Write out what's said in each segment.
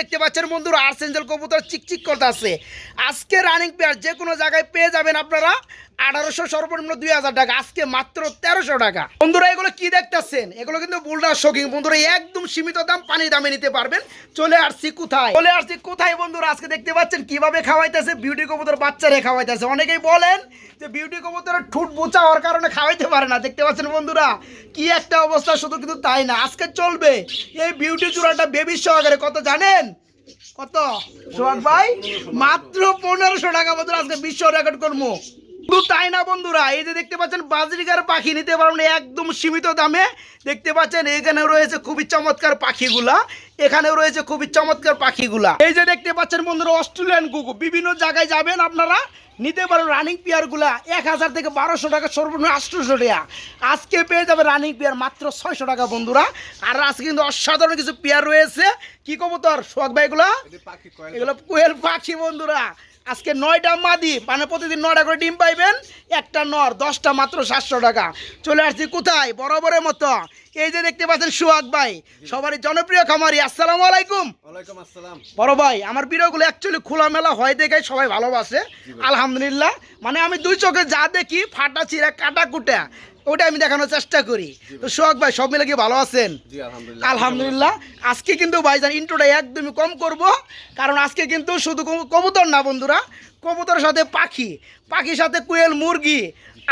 দেখতে পাচ্ছেন বন্ধুরা আর্সেঞ্জেল কবুতর চিকচিক করতে আছে আজকে রানিং পেয়ার যে কোনো জায়গায় পেয়ে যাবেন আপনারা আঠারোশো সর্বনিম্ন দুই হাজার টাকা, আজকে মাত্র তেরোশো টাকা। বন্ধুরা, এগুলো কি দেখতেছেন? এগুলো কিন্তু বুলডার শোকিং বন্ধুরা, একদম সীমিত দাম, পানির দামে নিতে পারবেন। চলে আসছি কোথায়? চলে আসছি কোথায় বন্ধুরা? আজকে দেখতে পাচ্ছেন কীভাবে খাওয়াইতেছে বিউটি কবুতর, বাচ্চারে খাওয়াইতেছে। অনেকেই বলেন যে বিউটি কবুতরের ঠুট বোচা হওয়ার কারণে খাওয়াইতে পারে না। দেখতে পাচ্ছেন বন্ধুরা, কি একটা অবস্থা, শুধু কিন্তু তাই না। আজকে চলবে এই বিউটি চূড়াটা বেবি সহকারে কত জানেন? কত? সোহাগ ভাই? মাত্র পনেরোশো টাকা বন্ধুরা আজকে বিশ্ব রেকর্ড করব শুধু তাই না বন্ধুরা, এই যে দেখতে পাচ্ছেন বাজরিকার পাখি নিতে পারবেন একদম সীমিত দামে। দেখতে পাচ্ছেন এখানে রয়েছে খুবই চমৎকার পাখিগুলা। এখানেও রয়েছে খুবই চমৎকার পাখিগুলা। এই যে দেখতে পাচ্ছেন বন্ধুরা, অস্ট্রেলিয়ান কুকু বিভিন্ন জায়গায় যাবেন আপনারা। নিতে পারো রানিং পেয়ারগুলা এক হাজার থেকে বারোশো টাকা সর্বনিম্ন আটশোশো টাকা। আজকে পেয়ে যাবে রানিং পেয়ার মাত্র ছয়শো টাকা বন্ধুরা। আর আজকে কিন্তু অসাধারণ কিছু পেয়ার রয়েছে। কি তোর শখ ভাইগুলো? এগুলো কোয়েল পাখি বন্ধুরা। আজকে নয়টা মাদি মানে প্রতিদিন নয়টা করে ডিম পাইবেন একটা নর দশটা মাত্র সাতশো টাকা। চলে আসছি কোথায়? বরাবরের মতো। এই যে দেখতে পাচ্ছেন সুহাগ ভাই সবারই জনপ্রিয় খামারি। আসসালামু আলাইকুম। বড় ভাই আমার ভিডিওগুলো অ্যাকচুয়ালি খোলামেলা হয় দেখে সবাই ভালোবাসে। আলহামদুলিল্লাহ। মানে আমি দুই চোখে যা দেখি ফাটা চিরা কাটা কুটা। ওটা আমি দেখানোর চেষ্টা করি। তো সোহাগ ভাই সব মিলে কি ভালো আছেন? আলহামদুলিল্লাহ। আজকে কিন্তু ভাইজান ইন্ট্রোটা একদমই কম করব কারণ আজকে কিন্তু শুধু কবুতর না বন্ধুরা কবুতরের সাথে পাখি পাখির সাথে কোয়েল মুরগি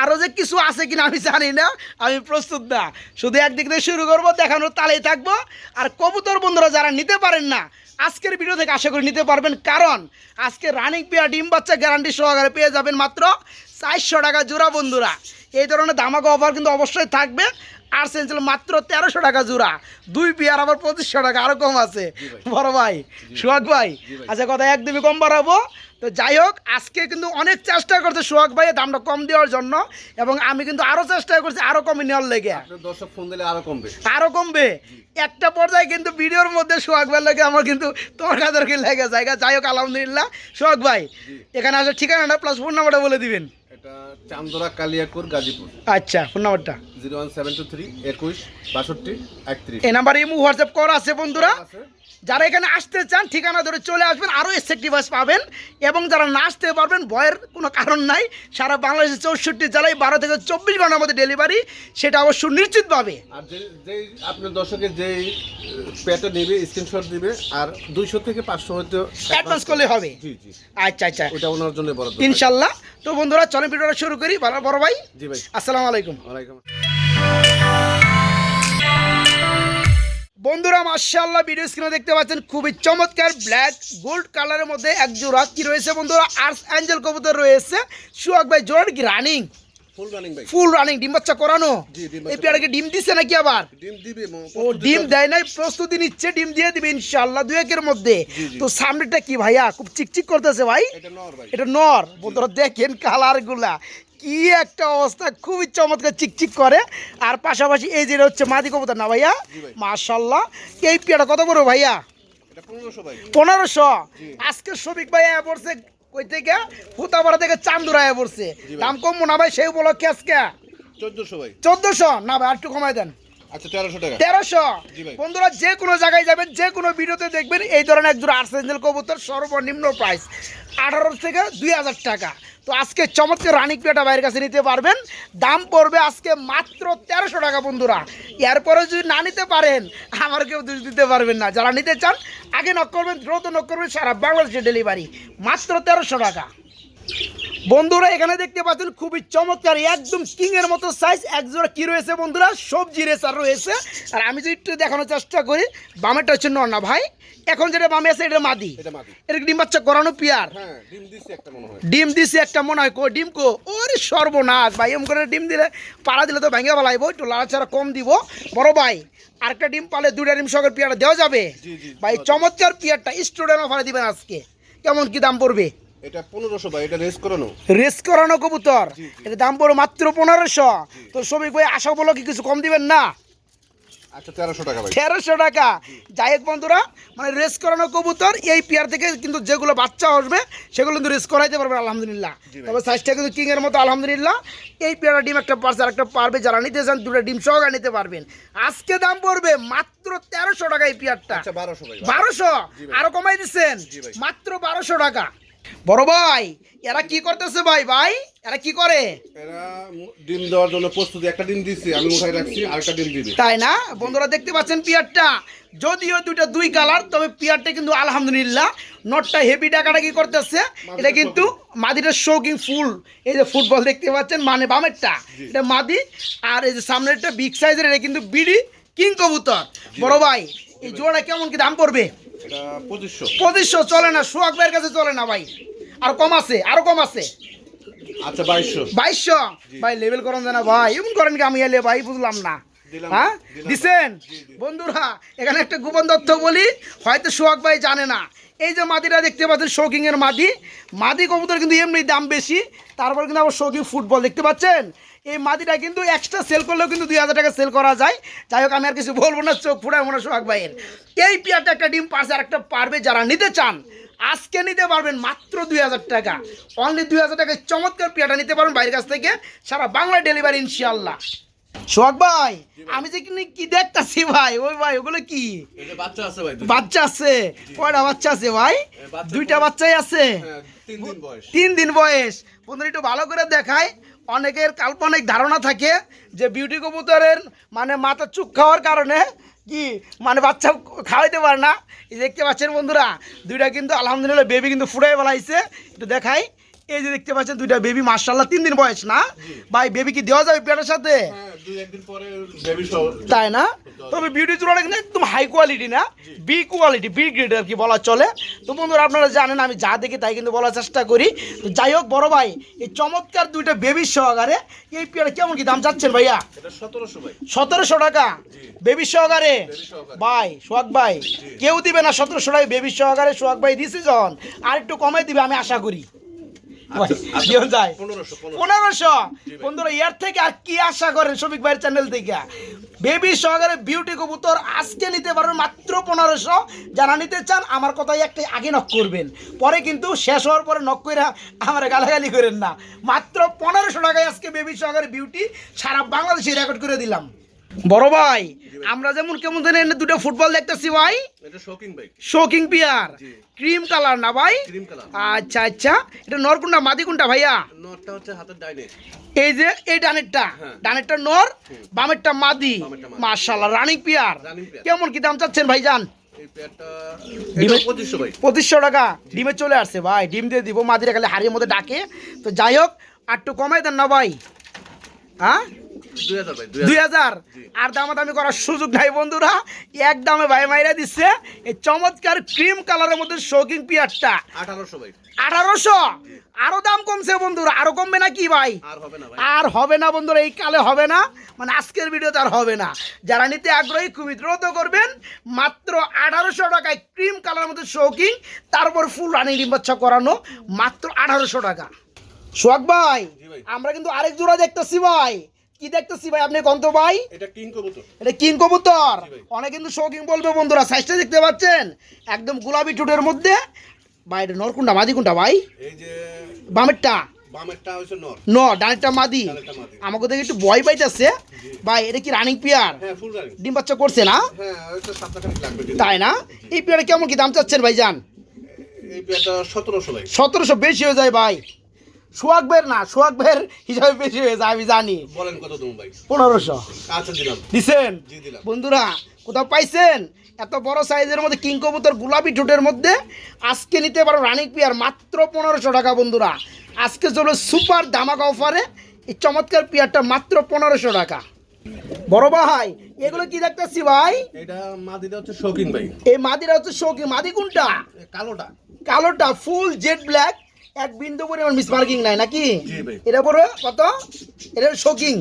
আরও যে কিছু আছে কিনা আমি জানি না আমি প্রস্তুত না। শুধু একদিক থেকে শুরু করব দেখানোর তালেই থাকব। আর কবুতর বন্ধুরা যারা নিতে পারেন না আজকের ভিডিও থেকে আশা করি নিতে পারবেন কারণ আজকে রানিং পেয়ার ডিম বাচ্চা গ্যারান্টি সহকারে পেয়ে যাবেন মাত্র চারশো টাকা জোড়া বন্ধুরা। এই ধরনের ধামাকা অফার কিন্তু অবশ্যই থাকবে। আর সেন্সেল মাত্র তেরোশো টাকা জোড়া। দুই পেয়ার আবার পঁচিশশো টাকা আরও কম আছে। বড় ভাই সোহাগ ভাই। আচ্ছা কথা একদমই কম বাড়াবো। তো যাই হোক আজকে কিন্তু অনেক চেষ্টা করছে সোহাগ ভাই দামটা কম দেওয়ার জন্য। এবং আমি কিন্তু আরও চেষ্টা করছি আরও কমে নেওয়ার লেগে। দর্শক ফোন দিলে আরও কমবে। আরও কমবে? একটা পর্যায়ে কিন্তু ভিডিওর মধ্যে সোহাগ ভাই লাগে আমার কিন্তু তর্কাতর্কি লেগে যায়। যাই হোক আলহামদুলিল্লাহ। সোহাগ ভাই এখানে আসার ঠিকানাটা প্লাস ফোন নাম্বারটা বলে দিবেন। এটা চান্দরা কালিয়াকুর গাজীপুর। আচ্ছা ফোন নাম্বারটা। Zero one seven two three একুশ বাষট্টি একত্রিশ। এই নাম্বার ইমু হোয়াটসঅ্যাপ করা আছে বন্ধুরা। যারা এখানে আসতে চান ঠিকানা ধরে চলে আসবেন আরও এসেক্টিভাস পাবেন। এবং যারা না আসতে পারবেন ভয়ের কোনো কারণ নাই সারা বাংলাদেশের চৌষট্টি জেলায় বারো থেকে চব্বিশ ঘণ্টার মধ্যে ডেলিভারি সেটা অবশ্য নিশ্চিত পাবে আর যে যেই আপনার দর্শকের যেই পেটে নেবে স্ক্রিনশট দিবে আর দুইশো থেকে পাঁচশো হয়তো অ্যাডভান্স করলে হবে। আচ্ছা আচ্ছা। ওটা ওনার জন্য বরাদ্দ। ইনশাল্লাহ। তো বন্ধুরা চলেন ভিডিওটা শুরু করি ভালো বড় ভাই। জি ভাই। আসসালামু আলাইকুম। ওয়ালাইকুম বন্ধুরা মার্শাল্লাহ ভিডিও স্ক্রিনে দেখতে পাচ্ছেন খুবই চমৎকার ব্ল্যাক গোল্ড কালারের মধ্যে এক জোড়া কি রয়েছে বন্ধুরা? আর্স অ্যাঞ্জেল কবুতর রয়েছে। সুয়াক ভাই জোর কি রানিং ফুল রানিং ভাই ফুল রানিং ডিম বাচ্চা করানো? এই পেয়ারাকে ডিম দিচ্ছে নাকি আবার? ডিম দিবে ও ডিম দেয় নাই প্রস্তুতি নিচ্ছে ডিম দিয়ে দিবে ইনশাল্লাহ দু একের মধ্যে। তো সামনেটা কি ভাইয়া? খুব চিকচিক করতেছে ভাই? এটা নর ভাই। এটা নর। বন্ধুরা দেখেন কালারগুলা কি একটা অবস্থা খুবই চমৎকার চিকচিক করে। আর পাশাপাশি এই যে হচ্ছে মাদি কবুতর না ভাইয়া? মাশাল্লাহ এই পেয়ারা কত বড় ভাইয়া? পনেরোশো ভাই। পনেরোশো? জি। আজকে শফিক ভাই আয়া পড়ছে কই থেকে? ফুতাপাড়া থেকে চান্দুর আয়া পড়ছে। দাম কম না ভাই সেই উপলক্ষে আজকে। চোদ্দশো ভাই। চোদ্দশো? না ভাই আর একটু কমাই দেন। তেরোশো টাকা। তেরোশো। বন্ধুরা যে কোনো জায়গায় যাবেন যে কোনো ভিডিওতে দেখবেন এই ধরনের এক জোড়া আর্সেঞ্জেল কবুতর সর্বনিম্ন প্রাইস আঠারো থেকে দুই হাজার টাকা। তো আজকে চমৎকার রানিক বাইরের কাছে নিতে পারবেন। দাম পড়বে আজকে মাত্র তেরোশো টাকা বন্ধুরা। এরপরে যদি না নিতে পারেন আমার কেউ দোষ দিতে পারবেন না। যারা নিতে চান আগে নক করবেন দ্রুত নক করবেন সারা বাংলাদেশে ডেলিভারি মাত্র তেরোশো টাকা। বন্ধুরা এখানে দেখতে পাচ্ছেন খুবই চমৎকার একদম কিং এর মতো সাইজ একজোড়া কি রয়েছে বন্ধুরা? সবজি রেসার রয়েছে। আর আমি যদি একটু দেখানোর চেষ্টা করি বামেরটা হচ্ছে নর না ভাই। এখন যেটা বামে আছে এটা মাদি। এটা ডিম বাচ্চা করানো পিয়ার? হ্যাঁ ডিম মনে হয়। দিছে একটা মনে হয়। কো ডিম কো? ওরে সর্বনাশ ভাই এম করে ডিম দিলে পাড়া দিলে তো ভেঙে ফেলাইবো একটু লাড়াচাড়া কম দিব। বড় ভাই আরেকটা ডিম পালে দুইটা ডিম সকের পিয়ারটা দেওয়া যাবে? ভাই চমৎকার পিয়ারটা স্টুডেন্ট অফারে দিবেন আজকে। কেমন কি দাম পড়বে? এটা পনেরোশো ভাই এটা রেস করানো? রেস করানো কবুতর। এটা দাম পড়ো মাত্র পনেরোশো। তো শ্রমিক ভাই আশা বলো কি কিছু কম দিবেন না? আচ্ছা তেরোশো টাকা ভাই। তেরোশো টাকা। যাই হোক বন্ধুরা মানে রেস করানো কবুতর এই পেয়ার থেকে কিন্তু যেগুলো বাচ্চা আসবে সেগুলো কিন্তু রেস করাইতে পারবে আলহামদুলিল্লাহ। তবে সাইজটা কিন্তু কিংয়ের মতো আলহামদুলিল্লাহ। এই পেয়ারা ডিম একটা পারছে আর একটা পারবে যারা নিতে চান দুটো ডিম সহকারে নিতে পারবেন। আজকে দাম পড়বে মাত্র তেরোশো টাকা এই পেয়ারটা। আচ্ছা বারোশো ভাই বারোশো। আরও কমাই দিচ্ছেন? মাত্র বারোশো টাকা। বড় ভাই এরা কি করতেছে ভাই? ভাই এরা কি করে? এরা ডিম দেওয়ার জন্য প্রস্তুতি একটা ডিম আমি উঠাই রাখছি আরেকটা ডিম দিবি। তাই না? বন্ধুরা দেখতে পাচ্ছেন পিয়ারটা? যদিও দুইটা দুই কালার তবে পিয়ারটা কিন্তু আলহামদুলিল্লাহ নটটা হেভি টাকাটা কি করতেছে এটা কিন্তু মাদিটা শৌকিং ফুল এই যে ফুটবল দেখতে পাচ্ছেন মানে বামেরটা। এটা মাদি আর এই যে সামনেরটা বিগ সাইজের এটা কিন্তু বিডি কিং কবুতর। বড় ভাই এই জোড়াটা কেমন কি দাম পড়বে? পঁচিশশো। চলে না সোহাগ ভাইয়ের কাছে চলে না ভাই। আর কম আছে আরও কম আছে। আচ্ছা বাইশশো। বাইশশো? ভাই লেভেল করেন না ভাই এমন করেন কি আমি এলে ভাই বুঝলাম না। হ্যাঁ। দিছেন। বন্ধুরা এখানে একটা গোপন তথ্য বলি হয়তো সোহাগ ভাই জানে না। এই যে মাদিরা দেখতে পাচ্ছেন শৌকিং এর মাদি। মাদি কবুতর কিন্তু এমনি দাম বেশি তারপর কিন্তু আবার শৌকিং ফুটবল দেখতে পাচ্ছেন? এই মাদিটা কিন্তু এক্সট্রা সেল করলেও কিন্তু দুই হাজার টাকা সেল করা যায়। যাই হোক আমি আর কিছু বলব না চোখ ফুটায় মনে সোহাগ ভাইয়ের। এই পিয়ারটা একটা ডিম পারছে আর একটা পারবে যারা নিতে চান আজকে নিতে পারবেন মাত্র দুই হাজার টাকা। অনলি দুই হাজার টাকায় চমৎকার পিয়াটা নিতে পারবেন বাইরের কাছ থেকে। সারা বাংলা ডেলিভারি ইনশাল্লাহ সোহাগ ভাই আমি যে কিনে কি দেখতাছি ভাই? ওই ভাই ওগুলো কি? বাচ্চা আছে ভাই বাচ্চা আছে? কয়টা বাচ্চা আছে ভাই? দুইটা বাচ্চাই আছে? হ্যাঁ, তিন দিন বয়স। তিন দিন বয়স। বন্ধুরা একটু ভালো করে দেখায় অনেকের কাল্পনিক ধারণা থাকে যে বিউটি কবুতরের মানে মাথা চুপ খাওয়ার কারণে কি মানে বাচ্চা খাওয়াইতে পারে না। দেখতে পাচ্ছেন বন্ধুরা, দুইটা কিন্তু আলহামদুলিল্লাহ বেবি কিন্তু ফুটাই বেলাইছে একটু দেখাই। এই যে দেখতে পাচ্ছেন দুইটা বেবি মার্শাল্লাহ তিন দিন বয়স না? ভাই বেবি কি দেওয়া যাবে পেটের সাথে? হ্যাঁ তাই না? তবে বিউটি চূড়াটা কিন্তু একদম হাই কোয়ালিটি না? বি কোয়ালিটি বি গ্রেড আর কি বলা চলে। তো বন্ধুরা আপনারা জানেন আমি যা দেখি তাই কিন্তু বলার চেষ্টা করি। তো যাই হোক বড় ভাই এই চমৎকার দুইটা বেবির সহকারে এই পেয়ারা কেমন কি দাম চাচ্ছেন ভাইয়া? সতেরোশো টাকা? বেবির সহকারে। ভাই সোহাগ ভাই কেউ দিবে না সতেরোশো টাকা বেবির সহকারে সোহাগ ভাই দিছে যখন আর একটু কমাই দিবে আমি আশা করি ভাই, আচ্ছা, কেউ যায় পনেরোশো পনেরোশো। পনেরোশো? বন্ধুরা ইয়ার থেকে আর কি আশা করেন শফিক ভাইয়ের চ্যানেল থেকে? বেবি সহকারে বিউটি কবুতর আজকে নিতে পারবেন মাত্র পনেরোশো। যারা নিতে চান আমার কথাই একটা আগে নক করবেন। পরে কিন্তু শেষ হওয়ার পরে নক করে আমার গালাগালি করেন না। মাত্র পনেরোশো টাকায় আজকে বেবি সহকারে বিউটি সারা বাংলাদেশে রেকর্ড করে দিলাম। বড় ভাই আমরা যেমন কেমন জানি এনে দুটো ফুটবল দেখতেছি ভাই। এটা শৌকিং ভাই শোকিং পিয়ার ক্রিম কালার না ভাই? ক্রিম কালার আচ্ছা আচ্ছা। এটা নরকুন্ডা কোনটা ভাইয়া? নটটা হচ্ছে হাতের ডাইনে। এই যে এই ডানেরটা। হ্যাঁ। ডানেরটা নর বামেরটা মাদি। মাদি। মার্শাল্লাহ রানিং পিয়ার। কেমন কি দাম চাচ্ছেন ভাইজান? পঁচিশশো টাকা। ডিমে চলে আসছে ভাই। ডিম দিয়ে দিব। মাদিরা খালি হাড়ির মধ্যে ডাকে। তো যাই হোক আর একটু কমাই দেন না ভাই। হ্যাঁ? দুই হাজার আর দামাদামি করার সুযোগ নাই বন্ধুরা। এক দামে ভাই মাইরা দিচ্ছে এই চমৎকার ক্রিম কালারের মধ্যে শৌকিং পিয়ারটা। আঠারোশো ভাই। আঠারোশো? আরও দাম কমছে বন্ধুরা। আরও কমবে না কি ভাই। আর হবে না বন্ধুরা এই কালে হবে না। মানে আজকের ভিডিওতে আর হবে না। যারা নিতে আগ্রহী খুবই দ্রুত করবেন। মাত্র আঠারোশো টাকায় ক্রিম কালার মধ্যে শৌকিং তারপর ফুল রানিং ডিম বাচ্চা করানো মাত্র আঠারোশো টাকা। সোহাগ ভাই। আমরা কিন্তু আরেক জোড়া দেখতেছি ভাই। কি দেখতেছি ভাই আপনি কন্ত ভাই? এটা কিং কবুতর। এটা কিং কবুতর? অনেক কিন্তু শৌকিং বলবে বন্ধুরা সাইজটা দেখতে পাচ্ছেন? একদম গোলাপি টুটের মধ্যে। ভাই এটা নরকুন্ডা মাদি কোনটা ভাই? এই যে বামেরটা? ন ডানেরটা মাদি। আমাকে দেখে একটু ভয় পাইতেছে। ভাই এটা কি রানিং পিয়ার হ্যাঁ রানিং ডিম বাচ্চা করছে না? হ্যাঁ। তাই না? এই পিয়ারে কেমন কি দাম চাচ্ছেন ভাই। যান সতেরোশো বেশি হয়ে যায় ভাই। সোহাগ বের না সোহাগ বের হিসাবে বেশি হয়ে যায় আমি জানি। বলেন কত তুমি ভাই পনেরোশো। আচ্ছা দিলাম। দিছেন? বন্ধুরা কোথাও পাইছেন? এত বড় সাইজের মধ্যে কিং কবুতর গোলাপি ঠোঁটের মধ্যে আজকে নিতে পারো রানিং পিয়ার মাত্র পনেরোশো টাকা বন্ধুরা। আজকে চলো সুপার ধামাকা অফারে। এই চমৎকার পিয়ারটা মাত্র পনেরোশো টাকা। বড় ভাই এগুলো কি দেখতেছি ভাই? এটা মাদিটা হচ্ছে শৌকিং ভাই। এই মাদিরা হচ্ছে মাদি কোনটা? কালোটা। কালোটা ফুল জেড ব্ল্যাক এক বিন্দু পরিমাণ মিস মার্কিং নাই নাকি। এটা পরে কত? এটা শোকিং।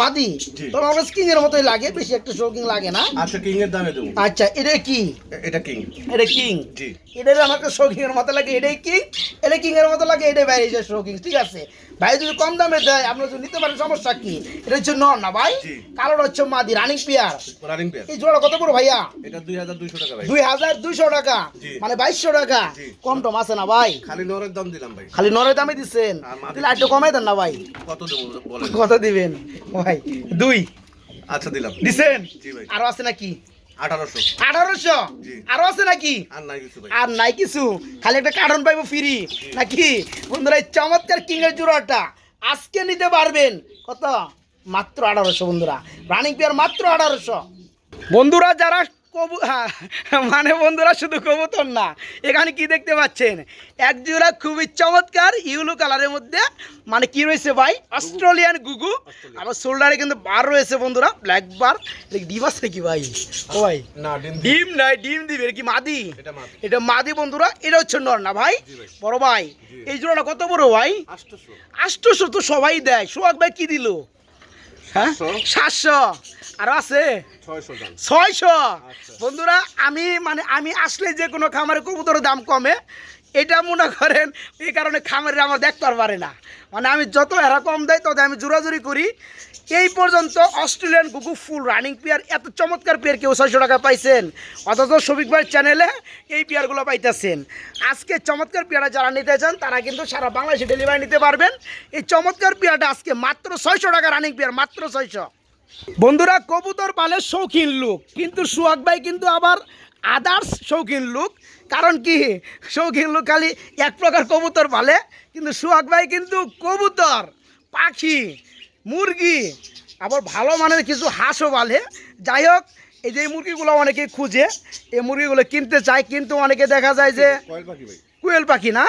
মাদি। তো আমার স্কিন এর মতোই লাগে বেশি একটা শোকিং লাগে না। আচ্ছা কিং এর দামে দেবো। আচ্ছা এটা কি? এটা কিং এটা কিং জি। এটা আমাকে শোকিং এর মতো লাগে এটাই কিং এটা কিং এর মতো লাগে এটা বাইরে শৌকিং ঠিক আছে? ভাই যদি কম দামে দেয় আপনারা যদি নিতে পারেন সমস্যা কি? এটা হচ্ছে নর না ভাই। কালোটা হচ্ছে মাদি রানিং পেয়ার রানিং পেয়ার এই জোড়া কত করে ভাইয়া? এটা দুই হাজার দুইশো টাকা ভাই। টাকা। মানে বাইশশো টাকা। কম টম আছে না ভাই? খালি নরের দাম দিলাম ভাই। খালি নরের দামে দিচ্ছেন। তাহলে একটু কমাই দেন না ভাই? কত দেবো বলেন। কত দিবেন? ভাই দুই। আচ্ছা দিলাম। জি ভাই। আরও আছে নাকি? আঠারোশো। আঠারোশো? জি। আরও আছে নাকি? আর নাই কিছু ভাই। আর নাই কিছু? খালি একটা পাইবো ফ্রি। নাকি? বন্ধুরা এই চমৎকার কিং এর জোড়াটা আজকে নিতে পারবেন। কত? মাত্র আঠারোশো বন্ধুরা। রানিং পেয়ার মাত্র আঠারোশো। বন্ধুরা যারা কবু হ্যাঁ, মানে বন্ধুরা শুধু কবুতর না এখানে কি দেখতে পাচ্ছেন? এক জোড়া খুবই চমৎকার ইউলো কালারের মধ্যে মানে কি রয়েছে ভাই? অস্ট্রেলিয়ান গুগু। আবার শোল্ডারে কিন্তু বার রয়েছে বন্ধুরা ব্ল্যাক বার ডিম আছে কি ভাই? ও ভাই না ডিম নাই ডিম দিবে এটা কি মাদি? এটা মাদি। বন্ধুরা এটা হচ্ছে নর না ভাই? বড় ভাই। এই জোড়াটা কত বড় ভাই? আষ্টশো তো সবাই দেয় সোহাগ ভাই কি দিল? হ্যাঁ? সাতশো। সাতশো। আর আছে? ছয়শো আচ্ছা। বন্ধুরা আমি মানে আমি আসলে যে কোনো খামারে কবুতরের দাম কমে এটা মনে করেন এই কারণে খামারে আমার দেখতে আর পারে না। মানে আমি যত এরা কম দেয় তত আমি জোরাজুরি করি। এই পর্যন্ত অস্ট্রেলিয়ান গুগু ফুল রানিং পেয়ার এত চমৎকার পেয়ার কেউ ছয়শো টাকা পাইছেন। অথচ শফিক ভাইয়ের চ্যানেলে এই পেয়ারগুলো পাইতেছেন। আজকে চমৎকার পেয়ারা যারা নিতে চান তারা কিন্তু সারা বাংলাদেশে ডেলিভারি নিতে পারবেন। এই চমৎকার পেয়ারটা আজকে মাত্র ছয়শো টাকা রানিং পেয়ার মাত্র ছয়শো। বন্ধুরা, কবুতর পালে শৌখিন লোক, কিন্তু সুহাগ ভাই কিন্তু আবার আদার্স শৌখিন লোক। কারণ কি? শৌখিন লোক খালি এক প্রকার কবুতর পালে, কিন্তু সুহাগ ভাই কিন্তু কবুতর, পাখি, মুরগি, আবার ভালো মানের কিছু হাঁসও পালে। যাই হোক, এই যে মুরগিগুলো অনেকে খুঁজে, এই মুরগিগুলো কিনতে চায়, কিন্তু অনেকে দেখা যায় যে কয়েল পাখি না?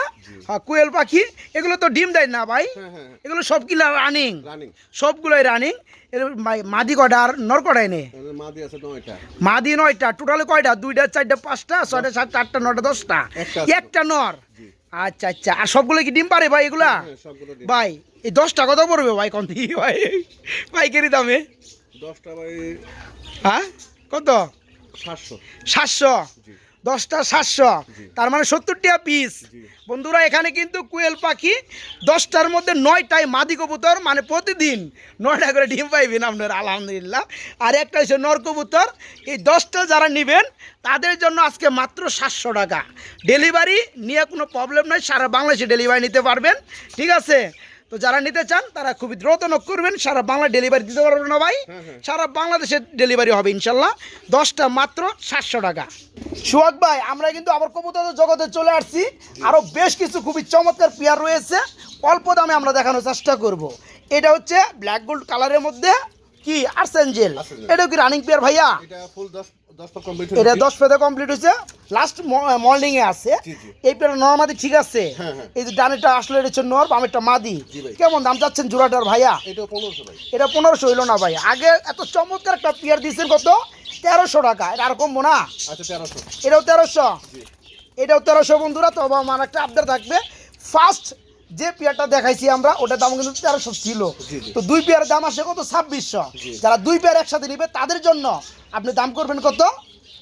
হ্যাঁ কুয়েল পাখি এগুলো তো ডিম দেয় না ভাই। হ্যাঁ হ্যাঁ। এগুলো সবগুলো রানিং রানিং সবগুলোই রানিং মাদি কটা আর নর কটাই নেই মাদি নয়টা। টোটালে কয়টা? দুইটা চারটা পাঁচটা ছয়টা সাতটা আটটা নটা দশটা? একটা নর? আচ্ছা আচ্ছা। আর সবগুলো কি ডিম পারে ভাই এগুলা? হ্যাঁ ভাই এই দশটা কত পড়বে ভাই? কম দিয়ে ভাই? পাইকারি দামে? দশটা ভাই হ্যাঁ? কত? সাতশো। সাতশো? দশটা সাতশো। তার মানে সত্তরটা পিস। বন্ধুরা এখানে কিন্তু কুয়েল পাখি দশটার মধ্যে নয়টাই মাদি কবুতর মানে প্রতিদিন নয়টা করে ডিম পাইবেন আপনার আলহামদুলিল্লাহ। আর একটা হচ্ছে নর কবুতর। এই দশটা যারা নেবেন তাদের জন্য আজকে মাত্র সাতশো টাকা। ডেলিভারি নিয়ে কোনো প্রবলেম নাই সারা বাংলাদেশে ডেলিভারি নিতে পারবেন। ঠিক আছে? তো যারা নিতে চান তারা খুবই দ্রুত নক করবেন। সারা বাংলা ডেলিভারি দিতে পারবেন না ভাই। সারা বাংলাদেশে ডেলিভারি হবে ইনশাল্লাহ। দশটা মাত্র সাতশো টাকা। সুহাগ ভাই আমরা কিন্তু আবার কবুতর জগতে চলে আসছি। আরও বেশ কিছু খুবই চমৎকার পেয়ার রয়েছে। অল্প দামে আমরা দেখানোর চেষ্টা করব। এটা হচ্ছে ব্ল্যাক গোল্ড কালারের মধ্যে কি? আর্সেঞ্জেল। এটা কি রানিং পেয়ার ভাইয়া? এটা দশ পেতে কমপ্লিট হয়েছে। লাস্ট মর্নিং এ আছে। এই পেয়ার নর্মাদি ঠিক আছে। হ্যাঁ, হ্যাঁ। এই যে ডানেটা আসলে এটা হচ্ছে নর বামেরটা মাদি। কেমন দাম চাচ্ছেন জোড়াটার ভাইয়া? এটা পনেরোশো হইল না ভাই আগে এত চমৎকার একটা পেয়ার দিয়েছেন কত? তেরোশো টাকা। এটা আর কমবো না? আচ্ছা তেরোশো। এটাও তেরোশো। জি। তেরোশো বন্ধুরা তবে আমার একটা আপডেট থাকবে। ফার্স্ট যে পেয়ারটা দেখাইছি আমরা ওটার দাম কিন্তু তেরোশো ছিল। তো দুই পেয়ারের দাম আসে কত? ছাব্বিশশো। যারা দুই পেয়ার একসাথে নিবে তাদের জন্য আপনি দাম করবেন কত?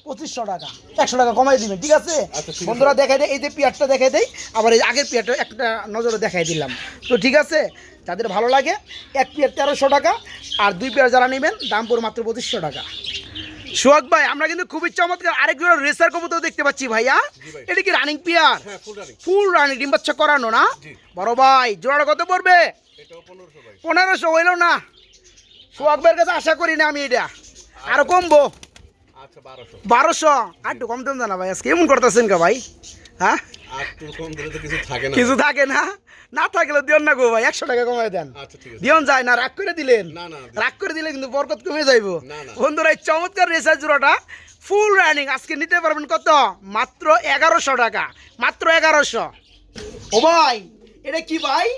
পঁচিশশো টাকা। একশো টাকা কমাই দিবেন ঠিক আছে? আচ্ছা, ঠিক আছে। বন্ধুরা দেখাই দেয় এই যে পেয়ারটা দেখাই দেয় আবার এই আগের পেয়ারটা একটা নজরে দেখাই দিলাম। তো ঠিক আছে? যাদের ভালো লাগে এক পেয়ার তেরোশো টাকা আর দুই পেয়ার যারা নেবেন দাম পড়ে মাত্র পঁচিশশো টাকা। সোহাগ ভাই আমরা কিন্তু খুবই চমৎকার আরেক জোড়া রেসার কবুতর দেখতে পাচ্ছি ভাইয়া। এটা কি রানিং পেয়ার ফুল রানিং ডিম বাচ্চা করানো না? বড় ভাই জোড়াটা কত পড়বে? পনেরোশো হইল না। সোহাগ ভাইয়ের কাছে আশা করি না আমি এটা। আরও কমবো? আচ্ছা বারোশো। আর একটু কম দেন না ভাই আজকে এমন করতেছেন কা ভাই? হ্যাঁ? কিছু থাকে না। না থাকলে দিও না গো ভাই একশো টাকা কমাই দেন। আচ্ছা দিয়ন যায় না রাগ করে দিলেন। রাগ করে দিলে কিন্তু বরকত কমে যাইব। বন্ধুরা এই চমৎকার রেসার জোড়াটা ফুল রানিং আজকে নিতে পারবেন কত? মাত্র এগারোশো টাকা মাত্র এগারোশো। ও ভাই এটা কি ভাই?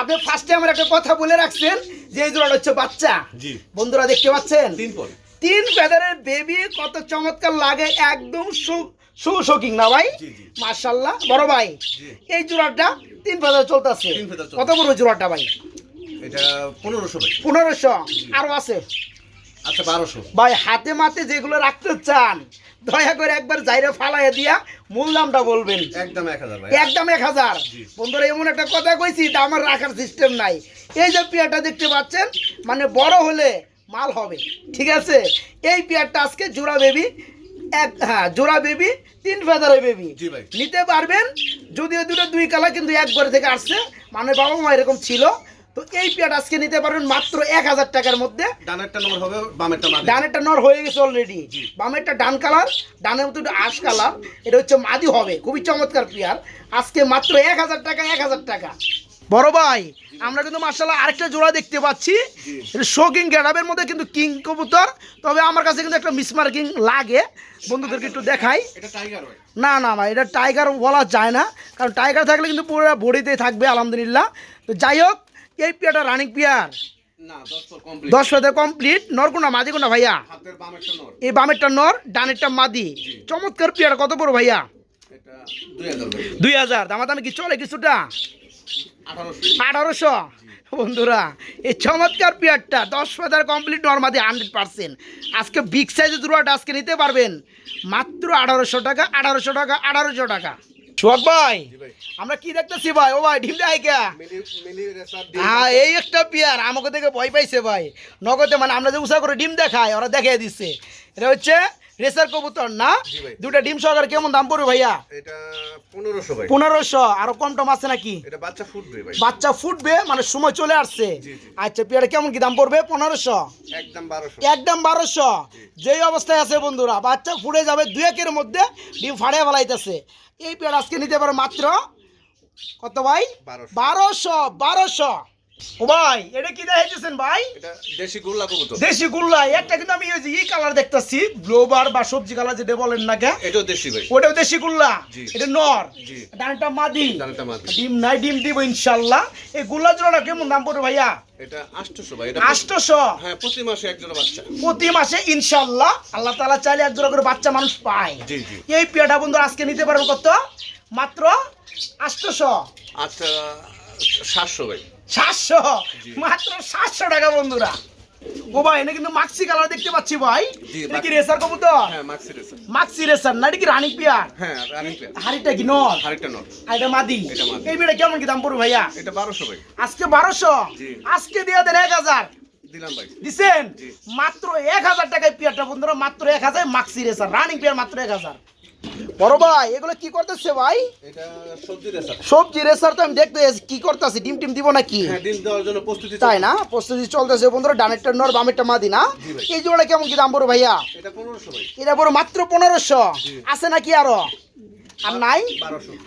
আপনি ফার্স্টে আমার একটা কথা বলে রাখছেন যে এই জোড়াটা হচ্ছে বাচ্চা। বন্ধুরা দেখতে পাচ্ছেন? তিন তিন ফেদারের বেবি কত চমৎকার লাগে একদম সুশোকিং না ভাই। মার্শাল্লাহ বড় ভাই। এই জোড়াটা তিন ফেদার চলতেছে। কত বড় জোড়াটা ভাই? এটা পনেরোশো ভাই। পনেরোশো। আরও আছে? আচ্ছা বারোশো। ভাই হাতে মাতে যেগুলো রাখতে চান দয়া করে একবার জাইরে ফালাইয়া দিয়া মূল দামটা বলবেন। একদম এক হাজার একদম এক হাজার। বন্ধুরা এমন একটা কথা কইছি তা আমার রাখার সিস্টেম নাই। এই যে পেয়ারটা দেখতে পাচ্ছেন মানে বড় হলে মাল হবে ঠিক আছে? এই পেয়ারটা আজকে জোড়া বেবি এক হ্যাঁ জোড়া বেবি তিন ফেদারের বেবি নিতে পারবেন যদিও দুটো দুই কালার কিন্তু একবার থেকে আসছে। মানে বাবা মা এরকম ছিল। তো এই পেয়ারটা আজকে নিতে পারবেন মাত্র এক হাজার টাকার মধ্যে। ডানেরটা নম্বর হবে বামেরটা ডানেরটা নর হয়ে গেছে অলরেডি বামেরটা ডান কালার ডানের মতো একটু আশ কালার এটা হচ্ছে মাদি হবে খুবই চমৎকার প্লেয়ার আজকে মাত্র এক হাজার টাকা এক হাজার টাকা। বড় ভাই আমরা কিন্তু মার্শাল্লাহ আরেকটা জোড়া দেখতে পাচ্ছি। শোকিং গ্যাডাবের মধ্যে কিন্তু কিং কবুতর। তবে আমার কাছে কিন্তু একটা মিসমার্কিং লাগে। বন্ধুদেরকে একটু দেখাই। না না ভাই এটা টাইগার বলা যায় না। কারণ টাইগার থাকলে কিন্তু পুরো বডিতেই থাকবে আলহামদুলিল্লাহ। তো যাই হোক এই পেয়ারটা রানিং পেয়ার। দশ পর কমপ্লিট নরকুনা মাদি কোনা ভাইয়া? এই বামেরটা নর ডানেরটা মাদি। চমৎকার পেয়ার কত বড় ভাইয়া? দুই হাজার ভাই। দুই হাজার। দামা দামে কি চলে কিছুটা? আঠারোশো। বন্ধুরা এই চমৎকার পেয়ারটা দশ হাজার কমপ্লিট নর্মাদি হান্ড্রেড পার্সেন্ট আজকে বিগ সাইজের দুটোটা আজকে নিতে পারবেন। মাত্র আঠারোশো টাকা আঠারোশো টাকা আঠারোশো টাকা। সোহাগ ভাই। আমরা কি দেখতেছি ভাই? ও ভাই ঢিম দেয় কে? মিলি মিলি রেসার হ্যাঁ এই একটা পেয়ার আমাকে দেখে ভয় পাইছে ভাই। নগদে মানে আমরা যে উষা করে ডিম দেখাই ওরা দেখিয়ে দিচ্ছে। এটা হচ্ছে রেসার কবুতর না। দুটা ডিম সহকারে কেমন দাম পড়বে ভাইয়া? এটা পনেরোশো আরও কম টম আছে নাকি? এটা বাচ্চা ফুটবে ভাই। বাচ্চা ফুটবে মানে সময় চলে আসছে। আচ্ছা পেয়ারা কেমন কি দাম পড়বে? পনেরোশো? একদম বারোশো। যেই অবস্থায় আছে বন্ধুরা বাচ্চা ফুটে যাবে দুই একের মধ্যে ডিম ফাড়িয়ে ফেলাইতেছে। এই পেয়ারা আজকে নিতে পারে মাত্র কত ভাই? বারোশো বারোশো। ও ভাই এটা কি দেখাইতেছেন ভাই? দেশি গোল্লা কবুতর। দেশি গুল্লা একটা কিন্তু আমি ওই যে ই কালার দেখতেছি ব্লোবার বা সবজি কালার যেটা বলেন না কে? এটাও দেশি ভাই। ওটাও দেশি গুল্লা? এটা নর। ডানটা মাদি। জানেটা মাদি। ডিম নাই ডিম দিব ইনশাল্লাহ। এই গুল্লা জোড়াটা কেমন দাম পড়বে ভাইয়া? এটা আটশোশো ভাই এটা আষ্টশো হ্যাঁ প্রতি মাসে এক জোড়া বাচ্চা। প্রতি মাসে ইনশাল্লাহ আল্লাহ তালা চাইলে এক জোড়া করে বাচ্চা মানুষ পায়। জি, জি। এই পেয়াটা বন্ধু আজকে নিতে পারব কত? মাত্র আষ্টশো আচ্ছা সাতশো ভাই। সাতশো? মাত্র সাতশো টাকা বন্ধুরা। ও ভাই এনে কিন্তু মাক্সি কালার দেখতে পাচ্ছি ভাই। এটা কি রেসার কবুতর? হ্যাঁ মাক্সি রেসার মাক্সি রেসার না এটা কি রানিক পিয়ার হ্যাঁ রানিং প্লেয়ার হাড়িটা কি নর? আর এটা মাদি? এটা মাদি। এই বিটা কেমন কি দাম পড়বে ভাইয়া? এটা বারোশো ভাই। আজকে বারোশো? জি। আজকে দিয়ে দেন এক হাজার। দিলাম ভাই। দিছেন? মাত্র এক হাজার টাকায় পিয়ারটা বন্ধুরা মাত্র এক হাজার মাক্সি রেসার রানিং পিয়ার মাত্র এক হাজার। বড় ভাই এগুলো কি করতেছে ভাই? সবজি রেসার। তো আমি দেখতে কি করতেছি? ডিম টিম দিব নাকি? হ্যাঁ তাই না? প্রস্তুতি চলতেছে বন্ধুরা ডানেরটা নর বামেরটা মাদি না? এই জোড়া কেমন কি দাম পড়ো ভাইয়া? এটা বড় মাত্র পনেরোশো। আছে নাকি আরও? আর নাই?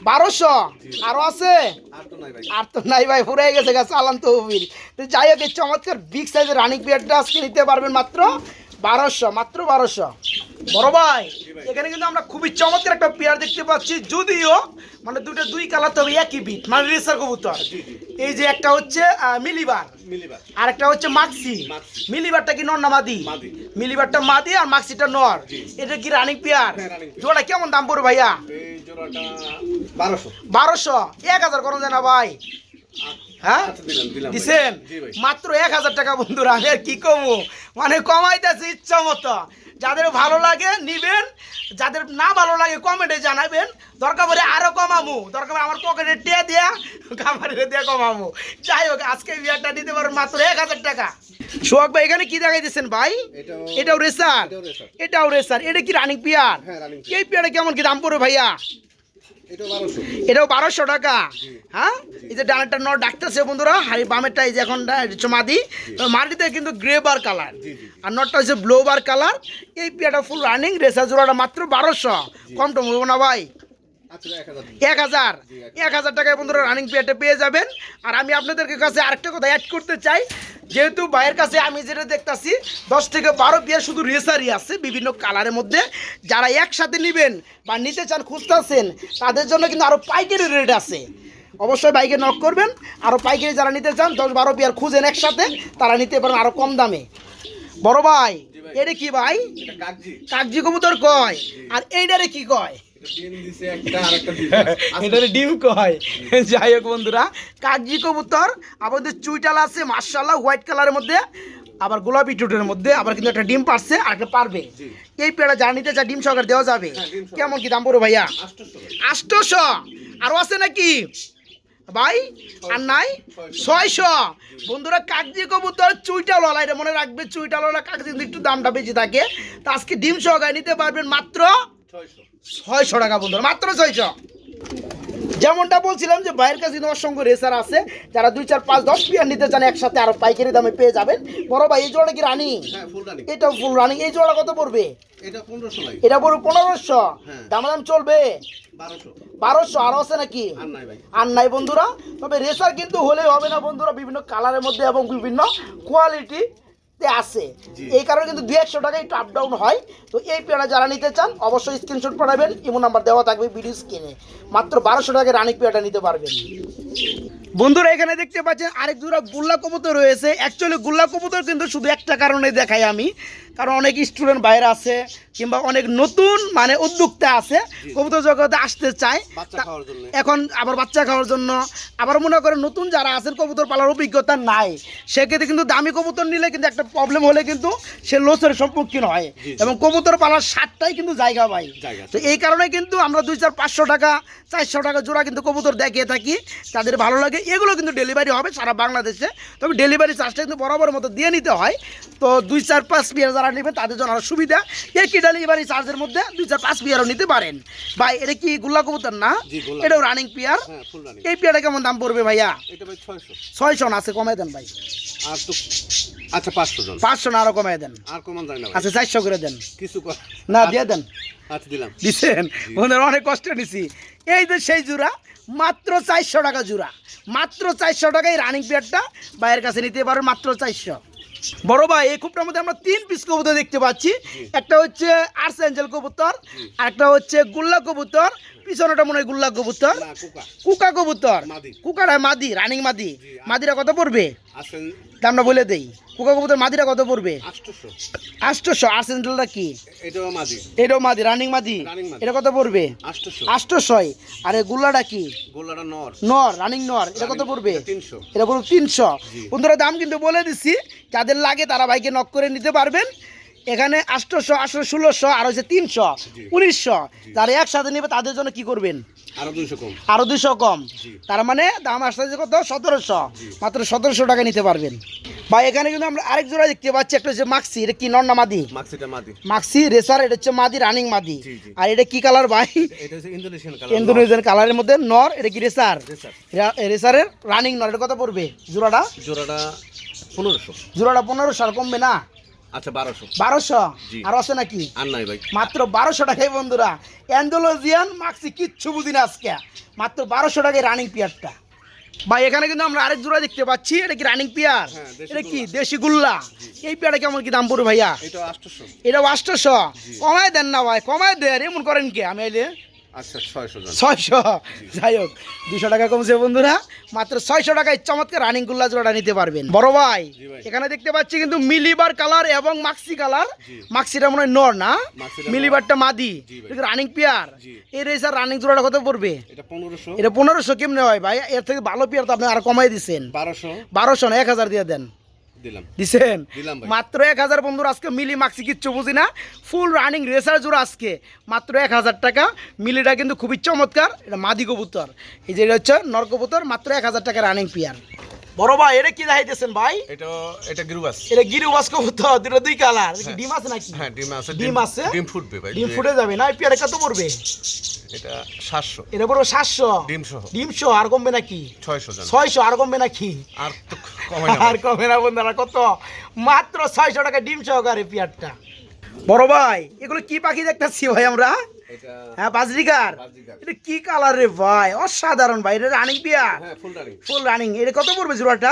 বারোশো। আরও আছে? আর তো নাই ভাই। ফুরাই গেছে গা চালান তহবিল। তো যাই হোক চমৎকার বিগ সাইজের রানিং পিরিয়ডটা আজকে নিতে পারবেন মাত্র। বারোশো মাত্র বারোশো। বড় ভাই। এখানে কিন্তু আমরা খুবই চমৎকার একটা পেয়ার দেখতে পাচ্ছি। যদিও মানে দুটো দুই কালার তবে একই বিট মানে রেসার কবুতর। এই যে একটা হচ্ছে মিলিবার। আর একটা হচ্ছে মাক্সি। মিলিবারটা কি নর না মাদি। মিলিবারটা মাদি আর মাক্সিটা নর। এটা কি রানিং পেয়ার হ্যাঁ, running জোড়া কেমন দাম পড়বে ভাইয়া? বারোশো। বারোশো। এক হাজার করুন জানা ভাই। হ্যাঁ? আচ্ছা ভাই। দিছেন মাত্র এক হাজার টাকা বন্ধুরা আমি আর কি কমু মানে কমাইতেছি ইচ্ছা মতো। যাদের ভালো লাগে নিবেন। যাদের না ভালো লাগে কমেন্টে জানাবেন। দরকার পড়ে আরও কমামু। দরকার আমার পকেটে টিয়া দিয়া খাবারের দিয়ে কমামু। যাই হোক আজকে বিয়ারটা নিতে পারবেন মাত্র এক হাজার টাকা। সোহাগ ভাই এখানে কি দেখাই দিচ্ছেন ভাই? এটাও রেসার। এটাও রেসার। এটা কি রানিং পিয়ার হ্যাঁ, running এই পিয়ারে কেমন কি দাম পড়বে ভাইয়া? এটাও বারোশো। টাকা। হ্যাঁ? এই যে ডানাটা নট ডাকতেছে বন্ধুরা হাড়ি বামেরটা এই যে এখন মাদি মাটিতে কিন্তু গ্রে বার কালার। আর নটটা হচ্ছে ব্লো বার কালার এই পিয়াটা ফুল রানিং রেসা জোড়াটা মাত্র বারোশো। কম টম হব না ভাই। আচ্ছা এক হাজার এক হাজার। এক এক হাজার টাকায় বন্ধুরা রানিং পেয়ারটা পেয়ে যাবেন। আর আমি আপনাদের কাছে আরেকটা কথা অ্যাড করতে চাই। যেহেতু ভাইয়ের কাছে আমি যেটা দেখতাছি দশ থেকে বারো পেয়ার শুধু রেসারই আছে বিভিন্ন কালারের মধ্যে। যারা একসাথে নেবেন বা নিতে চান খুঁজতেছেন তাদের জন্য কিন্তু আরও পাইকারি রেট আছে। অবশ্যই বাইকে নক করবেন। আরও পাইকারি যারা নিতে চান দশ বারো পেয়ার খুঁজেন একসাথে তারা নিতে পারেন আরও কম দামে। বড় ভাই এটা কি ভাই? কাগজি কবুতর কয়? আর এইটারে কি কয়? এটারে ডিম কয় যাই হোক বন্ধুরা কাগজি কবুতর আমাদের চুইটাল আছে মার্শাল্লাহ হোয়াইট কালারের মধ্যে আবার গোলাপি টুটের মধ্যে আবার কিন্তু একটা ডিম পারছে আর একটা পারবে। এই পেয়ারা যা নিতে চায় ডিম সহকারে দেওয়া যাবে। হ্যাঁ। কেমন কি দাম পড়বে ভাইয়া? আষ্টশো আরও আছে নাকি? ভাই আর নাই? ছয়শো। বন্ধুরা কাগজি কবুতর চুইটা ললা এটা মনে রাখবে চুইটা ললা কাগজি কিন্তু একটু দামটা বেশি থাকে। তো আজকে ডিম সহকারে নিতে পারবেন মাত্র ছয়শো টাকা বন্ধুরা মাত্র ছয়শো। যেমনটা বলছিলাম যে বাইরের কাছে কিন্তু অসংখ্য রেসার আছে যারা দুই চার পাঁচ দশ পিয়ার নিতে চান একসাথে আরও পাইকারি দামে পেয়ে যাবেন। বড় ভাই এই জোড়াটা কি রানি? হ্যাঁ ফুল রানি। এটা ফুল রানিং। এই জোড়া কত পড়বে? এটা পড়বে পনেরোশো। দাম দাম চলবে? বারোশো। আরও আছে নাকি? আর নাই আর নাই বন্ধুরা। তবে রেসার কিন্তু হলেই হবে না বন্ধুরা। বিভিন্ন কালারের মধ্যে এবং বিভিন্ন কোয়ালিটি আছে। আসে এই কারণে কিন্তু দুই একশো টাকা একটু আপ ডাউন হয়। তো এই পেয়ারা যারা নিতে চান অবশ্যই স্ক্রিনশট পাঠাবেন ইমো নাম্বার দেওয়া থাকবে ভিডিও স্ক্রিনে মাত্র বারোশো টাকায় রানিক পেয়ারটা নিতে পারবেন। বন্ধুরা এখানে দেখতে পাচ্ছেন আরেক দুরা গুল্লা কবুতর রয়েছে। অ্যাকচুয়ালি গুল্লা কবুতর কিন্তু শুধু একটা কারণে দেখাই আমি। কারণ অনেক স্টুডেন্ট বাইরে আছে কিংবা অনেক নতুন মানে উদ্যোক্তা আছে কবুতর জগতে আসতে চায়। বাচ্চা তা- খাওয়ার জন্য। এখন আবার বাচ্চা খাওয়ার জন্য আবার মনে করেন নতুন যারা আছেন কবুতর পালার অভিজ্ঞতা নাই। সেক্ষেত্রে কিন্তু দামি কবুতর নিলে কিন্তু একটা প্রবলেম হলে কিন্তু সে লোসের সম্মুখীন হয়। এবং কবুতর পালার সাতটাই কিন্তু জায়গা পাই তো এই কারণে কিন্তু আমরা দুই চার পাঁচশো টাকা চারশো টাকা জোড়া কিন্তু কবুতর দেখিয়ে থাকি। তাদের ভালো লাগে এগুলো কিন্তু ডেলিভারি হবে সারা বাংলাদেশে। তবে ডেলিভারি চার্জটা কিন্তু বরাবর মতো দিয়ে নিতে হয়। তো দুই চার পাঁচ বিয়ার যারা নেবেন তাদের জন্য আরও সুবিধা। একই ডেলিভারি চার্জের মধ্যে দুই চার পাঁচ বিয়ারও নিতে পারেন। ভাই এটা কি গুল্লা কবুতর না? এটাও রানিং পিয়ার এই পেয়ারটা কেমন দাম পড়বে ভাইয়া? ছয়শো। না আছে কমাই দেন ভাই। আর তো আচ্ছা পাঁচশো জন। পাঁচশো না আরও কমাই দেন। আর কমান যায় না আচ্ছা চারশো করে দেন। কিছু না দিয়ে দেন। আচ্ছা দিলাম। বন্ধুরা অনেক কষ্ট নিছি। এই যে সেই জোড়া মাত্র চারশো টাকা জোড়া। মাত্র চারশো টাকায় রানিং পেয়ারটা ভাইয়ের কাছে নিতে পারো মাত্র চারশো। বড় ভাই এই খুবটার মধ্যে আমরা তিন পিস কবুতর দেখতে পাচ্ছি। একটা হচ্ছে আর্স অ্যাঞ্জেল কবুতর আর একটা হচ্ছে গুল্লা কবুতর পিছনেটা মনে হয় গুল্লা কবুতর। কুকা। কবুতর। কুকাটা মাদি রানিং মাদি। মাদিরা কত পড়বে? দামটা বলে দেই। কুকা কবুতর মাদিরা কত পড়বে? আষ্টশো আর্স অ্যাঞ্জেলটা কি? এটাও মাদি। রানিং মাদি এটা কত পড়বে? আষ্টশয় আর এই গুল্লাটা কি? নর। নর রানিং নর। এটা কত পড়বে? এটা পড়বে তিনশো। বন্ধুরা দাম কিন্তু বলে দিচ্ছি যাদের লাগে তারা ভাইকে নক করে নিতে পারবেন। এখানে আষ্টশো আটশো ষোলোশো আর হচ্ছে তিনশো উনিশশো। যারা একসাথে নেবে তাদের জন্য কি করবেন? আরও দুইশো কম। আরও দুশো কম। তার মানে দাম আসতে কত? সতেরোশো। মাত্র সতেরোশো টাকা নিতে পারবেন। বা এখানে কিন্তু আমরা আরেক জোড়া দেখতে পাচ্ছি। একটা হচ্ছে মাক্সি। এটা কি নর না মাদি? মাক্সি রেসার এটা হচ্ছে মাদি রানিং মাদি। আর এটা কি কালার ভাই? ইন্দোনেশিয়ান কালারের মধ্যে নর এটা কি রেসার? রেসার। রেসারের রানিং নর এটা কত পড়বে? জোড়াটা? জোড়াটা পনেরোশো। জোড়াটা পনেরোশো আর কমবে না? আচ্ছা বারোশো। বারোশো? আর আছে নাকি? আর নাই ভাই। মাত্র বারোশো টাকায় বন্ধুরা অ্যান্ডোলজিয়ান মাক্সি কিচ্ছু বুঝি না আজকে। মাত্র বারোশো টাকায় রানিং পিয়ারটা ভাই এখানে কিন্তু আমরা আরেক জোড়া দেখতে পাচ্ছি এটা কি রানিং পিয়ার হ্যাঁ, এটা কি? দেশি গুল্লা? এই পেয়ারটা কেমন কি দাম পড়বে ভাইয়া? এটা আষ্টশো কমায় দেন না ভাই কমায় দেন এমন করেন কি? আমি এলে ছয়শো জন। ছয়শো? যাই হোক দুশো টাকা কমছে বন্ধুরা। মাত্র ছয়শো টাকায় চমৎকার রানিং গুল্লা জোড়াটা নিতে পারবেন। বড় ভাই এখানে দেখতে পাচ্ছি কিন্তু মিলিবার কালার এবং মাক্সি কালার মাক্সিটা মনে হয় নর না? মিলিবারটা মাদি। Running pair. এই রানিং জোড়াটা কত পড়বে? এটা পনেরোশো। কেমনে হয় ভাই? এর থেকে ভালো পেয়ার তো আপনি আর কমাই দিচ্ছেন। বারোশো। বারোশো না এক হাজার দিয়ে দেন। দিছেন? মাত্র এক হাজার বন্ধুর আজকে মিলি মাক্সি কিচ্ছু বুঝি না। ফুল রানিং রেসার জোর আজকে। মাত্র এক হাজার টাকা। মিলিটা কিন্তু খুবই চমৎকার। এটা মাদি কবুতর। এই যে এটা হচ্ছে নর কবুতর মাত্র এক হাজার টাকা রানিং পিয়ার বড় ভাই এটা কি দেখাইতেছেন ভাই? এটা এটা গিরুবাস। এটা গিরিবাস কবুতর দুটো দুই কালার ডিম আছে নাকি? হ্যাঁ ডিম আছে ডিম আছে? ডিম ফুটবে ভাই ডিম ফুটে যাবে না? পেয়ারে কত পড়বে? এটা সাতশো। এটা পড়বে সাতশো? ডিম সহ ডিম সহ আর কমবে নাকি? ছয়শো জন। ছয়শো আর কমবে নাকি? আর তো কমে না আর কমে না বন্ধুরা কত? মাত্র ছয়শো টাকা ডিম সহকারে পেয়ারটা। বড় ভাই এগুলো কি পাখি দেখতেছি ভাই আমরা? হ্যাঁ বাজরিকার। এটা কি কালার রে ভাই? অসাধারণ ভাই এটা রানিং হ্যাঁ ফুল রানিং এটা কত পড়বে জোড়াটা?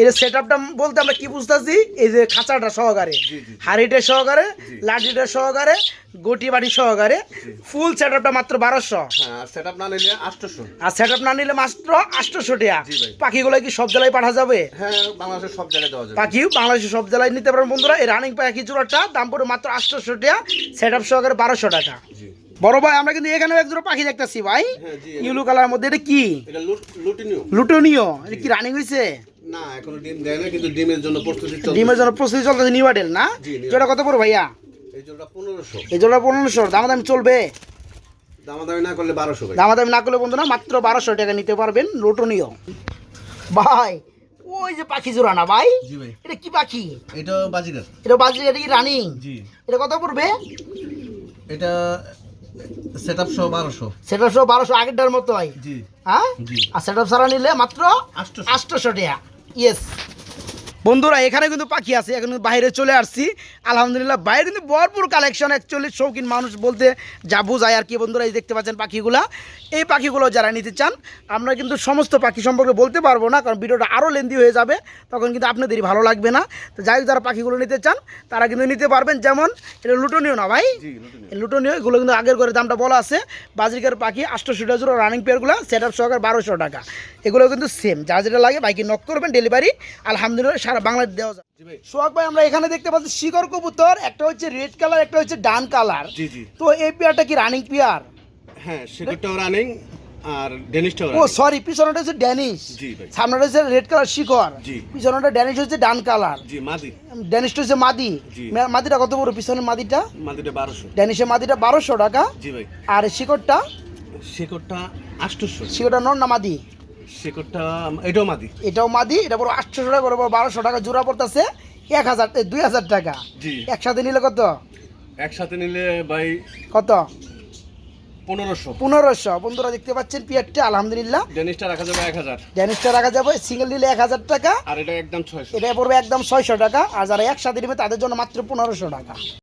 এটা সেট আপটা বলতে আমরা কি বুঝতেছি? এই যে খাঁচাটা সহকারে। হাড়িটা সহকারে লাঠিটা সহকারে গটি বাটি সহকারে ফুল সেট আপটা মাত্র বারোশো। হ্যাঁ আর সেটআপ না নিলে আটশোশো। আর সেট আপ না নিলে মাত্র আটশোশো টাকা। পাখিগুলো কি সব জেলায় পাঠা যাবে? হ্যাঁ বাংলাদেশের সব দেওয়া যাবে। পাখি বাংলাদেশের সব জেলায় নিতে পারেন বন্ধুরা। এই রানিং পাখি জোড়াটা দাম পড়ে মাত্র আটশোশো টাকা। সেট আপ সহকারে বারোশো টাকা। জি। বড় ভাই আমরা কিন্তু এখানেও এক জোড়া পাখি দেখতেছি ভাই। হ্যাঁ জি ইউলু কালার মধ্যে এটা কি? লুটিনিও। লুটনীয় এটা কি রানিং হয়েছে না এখনও ডিম দেয় না কিন্তু ডিমের জন্য প্রস্তুতি ডিমের জন্য প্রস্তুতি চলতেছে নিউ না? জোড়া কত পড়ো ভাইয়া? এই জোড়া পনেরোশো। এই জোড়া পনেরোশো দামাদামি চলবে। দামাদামি না করলে বারোশো দামাদামি না করলে বন্ধু না মাত্র বারোশো টাকা নিতে পারবেন লোটনীয় ভাই ওই যে পাখি জোড়া না ভাই? এটা কি পাখি? এটা বাজিগার। এটা বাজরি এটা কি রানিং? জি। এটা কত পড়বে? এটা সেট আপ সহ বারোশো। সেটা সব বারোশো আগেরটার মতো হয়? জি। হ্যাঁ আর সেটা ছাড়া নিলে মাত্র আটশোশো। আটশোশো টাকা। ইয়েস বন্ধুরা এখানে কিন্তু পাখি আছে এখন বাইরে চলে আসছি। আলহামদুলিল্লাহ বাইরে কিন্তু ভরপুর কালেকশন অ্যাকচুয়ালি শৌখিন মানুষ বলতে যা বোঝায় আর কি বন্ধুরা এই দেখতে পাচ্ছেন পাখিগুলা। এই পাখিগুলো যারা নিতে চান আমরা কিন্তু সমস্ত পাখি সম্পর্কে বলতে পারব না কারণ ভিডিওটা আরও লেন্দি হয়ে যাবে তখন কিন্তু আপনাদেরই ভালো লাগবে না। তো যাই যারা পাখিগুলো নিতে চান তারা কিন্তু নিতে পারবেন। যেমন এটা লুটনীয় না ভাই? লুটনীয় এগুলো কিন্তু আগের করে দামটা বলা আছে। বাজিকার পাখি আটশোশো টাকা জোড়া রানিং পেয়ারগুলো সেট আপ সহকার বারোশো টাকা। এগুলো কিন্তু সেম যা যেটা লাগে বাইকে নক করবেন ডেলিভারি আলহামদুলিল্লাহ সারা বাংলাদেশ দেওয়া যায় সোহাগ ভাই আমরা এখানে দেখতে পাচ্ছি শিকর কবুতর একটা হচ্ছে রেড কালার একটা হচ্ছে ডান কালার। জি জি। তো এই পেয়ারটা কি রানিং পেয়ার? হ্যাঁ সেটাও রানিং আর ও সরি পিছনেটা হচ্ছে ড্যানিশ জি ভাই। সামনেটা হচ্ছে রেড কালার শিকর জি। পিছনেটা ড্যানিশ হচ্ছে ডান কালার। জি মাদি। ড্যানিশটা হচ্ছে মাদি। মাদিটা কত বড়? পিছনের মাদিটা? ড্যানিশের মাদিটা টাকা। জি ভাই। আর শিকড়টা? শেকড়টা আটশোশো। শিকড়টা নর না মাদি? শেকড়টা এটাও মাদি? এটাও মাদি এটা বড় আটশোশো টাকা করে বারোশো টাকা জোড়া পড়তেছে এক হাজার দুই হাজার টাকা। একসাথে নিলে কত? একসাথে নিলে ভাই কত? পনেরোশো। পনেরোশো। বন্ধুরা দেখতে পাচ্ছেন পিয়ারটা আলহামদুলিল্লাহ। ডেনিসটা রাখা যাবে এক হাজার। ড্যানিশটা রাখা যাবে সিঙ্গেল নিলে এক হাজার টাকা। আর এটা একদম ছয়শো। এটা পড়বে একদম ছয়শো টাকা আর যারা একসাথে নেবে তাদের জন্য মাত্র পনেরোশো টাকা।